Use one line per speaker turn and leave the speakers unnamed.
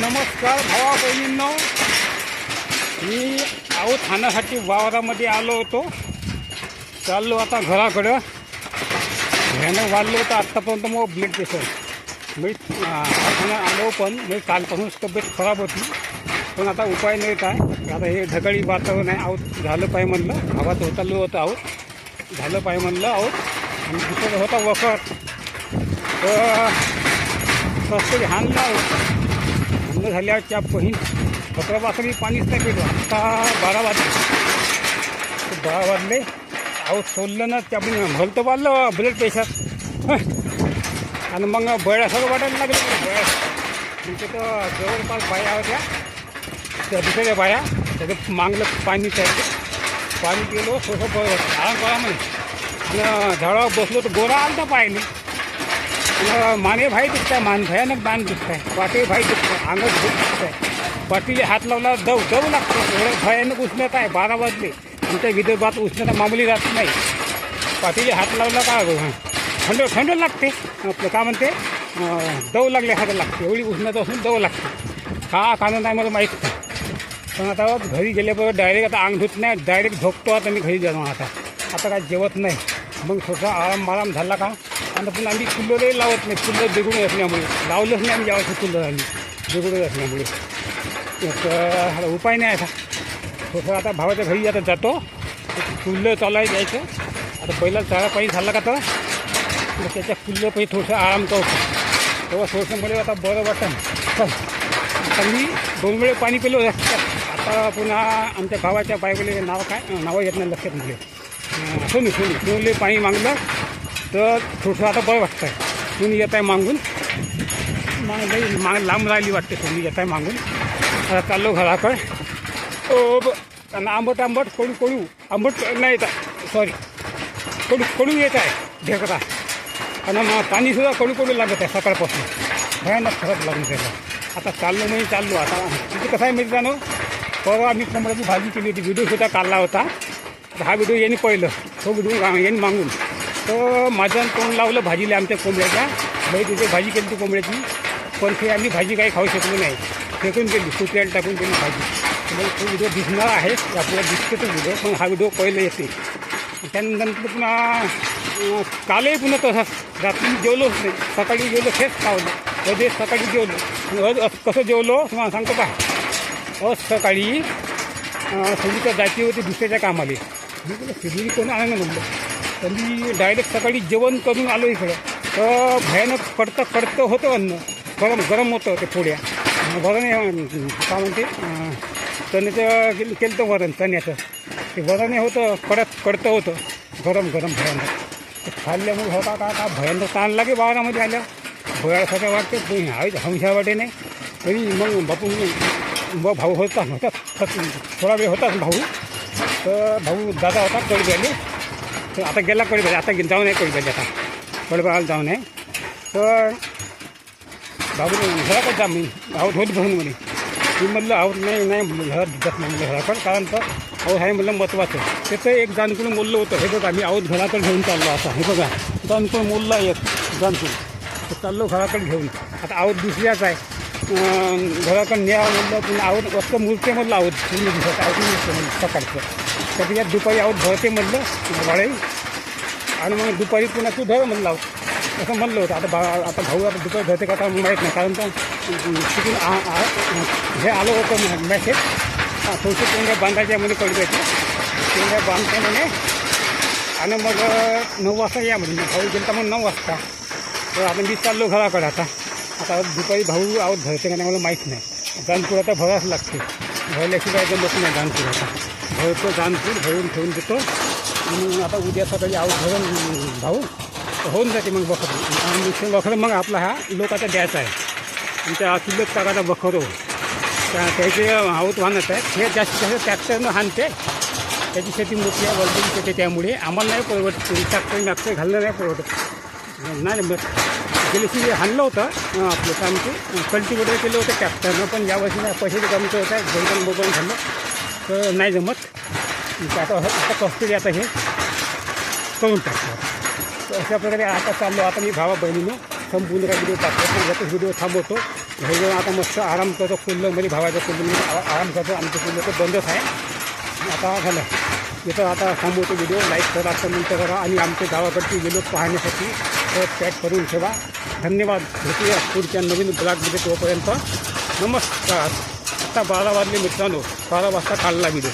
नमस्कार भावा बहिणींनो. मी आऊ खाण्यासाठी वावरामध्ये आलो होतो. चाललो आता घराकडं. ह्यानं वाढलं होतं आत्तापर्यंत मग ब्लड प्रेशर. मी खाणं आलो पण मी कालपासूनच तब्येत खराब होती. पण आता उपाय नाही काय आता हे ढगाळी वातावरण आहे. आऊत झालं पाहिजे म्हणलं. गावात होतालो होतं आऊत झालं पाहिजे म्हणलं आऊत आणि दुसरं होता वखर. तर कसं हाणला हाणलं झाल्याच्या त्या बहीण वाजता पाणीच नाही पेटलं आता बारा वाजले बारा वाजले. अहो सोडलं ना त्या बहीण भलतं वाढलं ब्लड प्रेशर आणि मग बळ्यासारखं वाटायला लागलं. बळ्या. तुमच्या तर जवळपास बाया होत्या. त्या दुसऱ्या बाया त्याचं मागलं पाणी प्यायचं पाणी पिलो सोसं बरं होतं. आराम करा म्हणे आणि झाडावर बसलो तर गोरा आलता पाहिजे माने भाई दिसताय मान भयानक मान आहे पाटी भाई दुखतं अंगत दुखत आहे पाटीले हात लावला दव दव लागतो एवढं भयानक उष्णता आहे बारा वाजले. आमच्या विदर्भात उष्णता मामूली राहत नाही. पाटीले हात लावला का थंड थंड लागते. आपलं काय म्हणते? दव लागले हात लागते. एवढी उष्णता असून दव लागते. का कानं नाही मला माहीत नाही. पण आता घरी गेल्याबरोबर डायरेक्ट आता अंग धुत नाही डायरेक्ट झोपतो आता मी घरी जाणार आता. आता काय जेवत नाही. मग थोडासा आराम आराम झाला का? आणि पण आम्ही कुल्लरही लावत नाही कुल्लं बिघडून असल्यामुळे. लावलंच नाही आम्ही यावर्षी कुल्लं आम्ही बिघडून असल्यामुळे. तर उपाय नाही असा थोडं आता भावाच्या घरी आता जातो. कुल्लं चालाय जायचं. आता पहिला चारा पाणी झाला का तर? त्याच्या कुल्लं पाहिजे थोडंसं आराम करतो. तेव्हा थोडंसं मला आता बरं वाटतं आता मी दोन वेळ पाणी पिलो. आता पुन्हा आमच्या भावाच्या बायकोले नाव काय? नावं येत नाही लक्षात म्हणजे. सोनू सोनू सोनूले पाणी मागलं. तर थोडंसं आता बरं वाटतं आहे तुम्ही येत आहे मागून. माग लई माग लांब राहिली वाटते तुम्ही येत आहे मागून. आता चाललो घराकडे. ओ ब आणि आंबट आंबट कोळू कडू आंबट नाही येत सॉरी कोळू कडू येत आहे. ढेकरा आणि मग पाणीसुद्धा कडू कडू लागत आहे सकाळपासून. भयानक खरंच लागून त्याला आता चाललो म्हणजे चाललो. आता तिथे कसं आहे माहिती जाणं? परवा मी कोंबड्याची भाजी केली होती व्हिडिओसुद्धा काढला होता. तर हा व्हिडिओ यांनी पहिलं. तो व्हिडिओ यांनी मागून. तर माझं तोंड लावलं भाजीला आमच्या कोंबड्याच्या. भाई तिथे भाजी केली ती कोंबड्याची. पण ते आम्ही भाजी काही खाऊ शकलो नाही. फेकून गेली सुट्याला टाकून केली भाजी. मग तो व्हिडिओ दिसणार आहे आपल्याला दिसतोच व्हिडिओ पण हा व्हिडिओ पहिलं येते. त्यानंतर पुन्हा कालही पुन्हा तसंच रात्री जेवलोच नाही. सकाळी जेवलो हेच खावलं. अधे सकाळी जेवलो. अज कसं जेवलो तुम्हाला सांगतो का? अज सकाळी संगीता जायची होती दुसऱ्याच्या कामाले मी बोललो सिजरी कोण आलं म्हणलं? तर मी डायरेक्ट सकाळी जेवण करून आलो इकडं. तर भयानक कडतं कडतं होतं अन्न. गरम गरम होतं ते पोळ्या वरण अं, काय म्हणते? चण्याचं केलं तर वरण चण्याचं. ते वरण हे होतं कडत कडतं होतं. गरम गरम भयानक. ते खाल्ल्यामुळे होता का का भयानक ताण लागे वावरामध्ये आल्या भयासारखं वाटते कोणी हंशा वाटे नाही. तरी मग बापू ब भाऊ होता होता थोडा वेळ होताच भाऊ. तर भाऊ दादा होता कडब्याले तर आता गेला कडब्याले आता गे- जाऊ नये पाहिजे आता. कडब्याला जाऊ नये. तर भाऊ घराकडे जा मी. आहोत होत भरून म्हणे. मी म्हणलं आहोत नाही नाही म्हणलं जात नाही म्हणलं घराकडे कारण तर अहो आहे म्हणलं महत्त्वाचं त्याचं एक जानकुन बोललं होतं. हे बघा मी आहोत घराकडे घेऊन चाललो आता. हे बघा जानकुन मोडला एक जानकुन तर चाललो घराकडे घेऊन. आता आहोत दुसऱ्याच आहे. घराकडे न्यावं म्हणलं पुन्हा आहोत वस्त मूर्ती आहोत तुम्ही दिवसात आहोत मूर्ती सकाळचं. तर त्याच्यात दुपारी आहोत भरते म्हणलं वाळे आणि मग दुपारी पुन्हा तू धर म्हणलं आहोत असं म्हणलं होतं. आता बा आता भाऊ आता दुपारी धरते का आता माहीत नाही. कारण तर तिथून आ- आ- हे आलं होतं मॅसेज थोडीशी तेंड्या बांधायच्या म्हणे कळवायची तेंड्या बांधते म्हणे. आणि मग नऊ वाजता या म्हणजे भाऊ गेला मग नऊ वाजता. तर आपण मी चाललो घराकडे आता. आता दुपारी भाऊ आहोत धरते का नाही मला माहीत नाही. जानपूर आता भरावंच लागते. भरल्याशिवाय जमत नाही जानपूर आता. भरतो जानपूर भरून ठेवून देतो. आणि आता उद्या सकाळी आहोत भरून भाऊ तर होऊन जाते मग बखर आणि बखर मग आपला हा लोकाचा द्यायचा आहे. आमच्या त्या किल्लत टाकाचा बखर हो त्या त्याचे आऊत वाहनच आहे हे जास्तीत जास्त ट्रॅक्टरनं हाणते. त्याची शेती मोठी आहे वरती येते त्यामुळे आम्हाला नाही परवडत. ट्रॅक्टर मॅक्टर घालणं नाही परवडत. नाही गेल्याशी हाणलं होतं आपलं काम ते. कल्टिवेटर केलं होतं कॅप्टरनं पण यावर्षी पैसे काम करत आहे गोलकन बघून झालं. तर नाही जमत. आता हो, आता कस्टडी आता हे करून टाकतो. अशा प्रकारे आता चाललो आता मी भावा बहिणीनं. संपून काय व्हिडिओ टाकतो ज्याचा व्हिडिओ थांबवतो. हे आता मस्त आराम करतो. कुल्लमध्ये भावाच्या कुल्लमध्ये आराम करतो. आमचं कुल्लं तर बंदच आहे. आता झालं. इथं आता थांबवतो व्हिडिओ लाईक करा कमेंट करा. आणि आमच्या गावाकडची गेलो पाहण्यासाठी पॅक करून ठेवा. धन्यवाद. भेटूया पुढच्या नवीन ब्लॉगमध्ये तोपर्यंत. नमस्कार. आता बारा वाजले मित्रांनो. बारा वाजता काढला व्हिडिओ